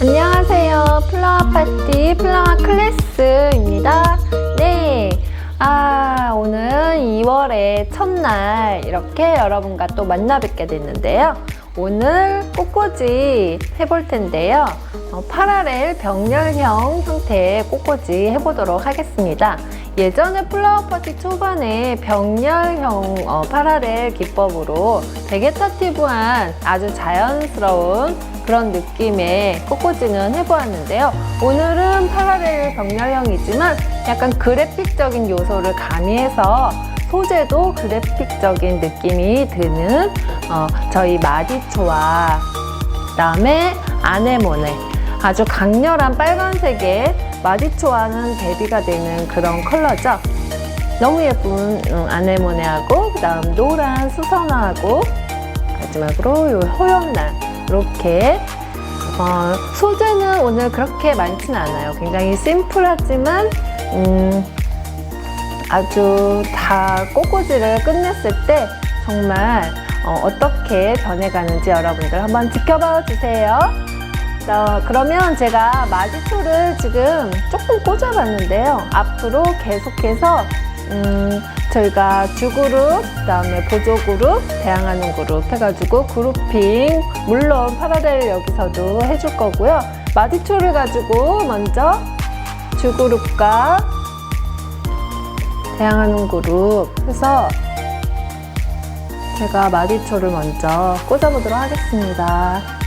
안녕하세요. 플라워 파티 플라워 클래스입니다. 네. 아, 오늘 2월의 첫날 이렇게 여러분과 또 만나 뵙게 됐는데요. 오늘 꽃꽂이 해볼 텐데요. 어, 파라렐 병렬형 형태의 꽃꽂이 해보도록 하겠습니다. 예전에 플라워 파티 초반에 병렬형 어, 파라렐 기법으로 베게타티브한 아주 자연스러운 그런 느낌의 꽃꽂이는 해보았는데요. 오늘은 파라렐 병렬형이지만 약간 그래픽적인 요소를 가미해서 소재도 그래픽적인 느낌이 드는 어, 저희 마디초와 그다음에 아네모네 아주 강렬한 빨간색의 마디초와는 대비가 되는 그런 컬러죠. 너무 예쁜 음, 아네모네하고 그다음 노란 수선화하고 마지막으로 요 호연날 이렇게 어, 소재는 오늘 그렇게 많지는 않아요. 굉장히 심플하지만 음, 아주 다 꽃꽂이를 끝냈을 때 정말 어, 떻게 변해가는지 여러분들 한번 지켜봐 주세요. 자, 그러면 제가 마디초를 지금 조금 꽂아봤는데요. 앞으로 계속해서 음, 저희가 주그룹, 그 다음에 보조그룹, 대항하는 그룹 해가지고 그룹핑 물론 파라렐 여기서도 해줄 거고요. 마디초를 가지고 먼저 주그룹과 대항하는 그룹 해서 제가 마디초를 먼저 꽂아보도록 하겠습니다.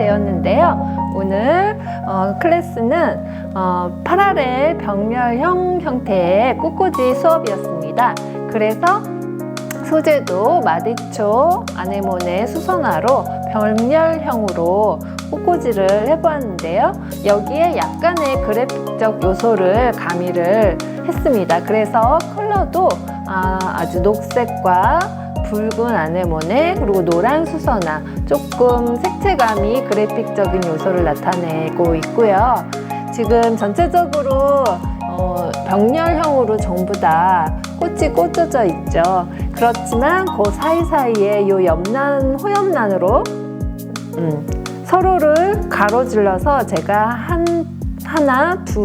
되었는데요. 오늘 어, 클래스는 어, 파라렐 병렬형 형태의 꽃꽂이 수업이었습니다. 그래서 소재도 마디초, 아네모네, 수선화로 병렬형으로 꽃꽂이를 해보았는데요. 여기에 약간의 그래픽적 요소를 가미를 했습니다. 그래서 컬러도 아, 주 녹색과 붉은 아네모네 그리고 노란 수선화 조금 색채감이 그래픽적인 요소를 나타내고 있고요. 지금 전체적으로 어, 병렬형으로 전부 다 꽃이 꽂혀져 있죠. 그렇지만 그 사이사이에 요 옆난 호옆난으로 음, 서로를 가로질러서 제가 한 하나 두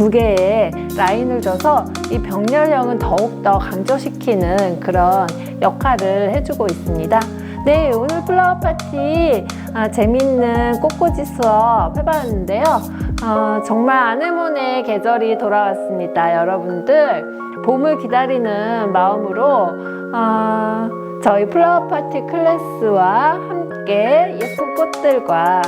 두 개의 라인을 줘서 이 병렬형은 더욱더 강조시키는 그런 역할을 해주고 있습니다. 네, 오늘 플라워 파티 아, 재밌는 꽃꽂이 수업 해봤는데요. 어, 정말 아네모네 계절이 돌아왔습니다. 여러분들 봄을 기다리는 마음으로 어, 저희 플라워 파티 클래스와 함께 예쁜 꽃들과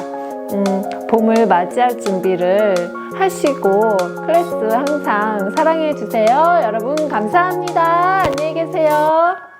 음, 봄을 맞이할 준비를 하시고 클래스 항상 사랑해 주세요. 여러분 감사합니다. 안녕히 계세요.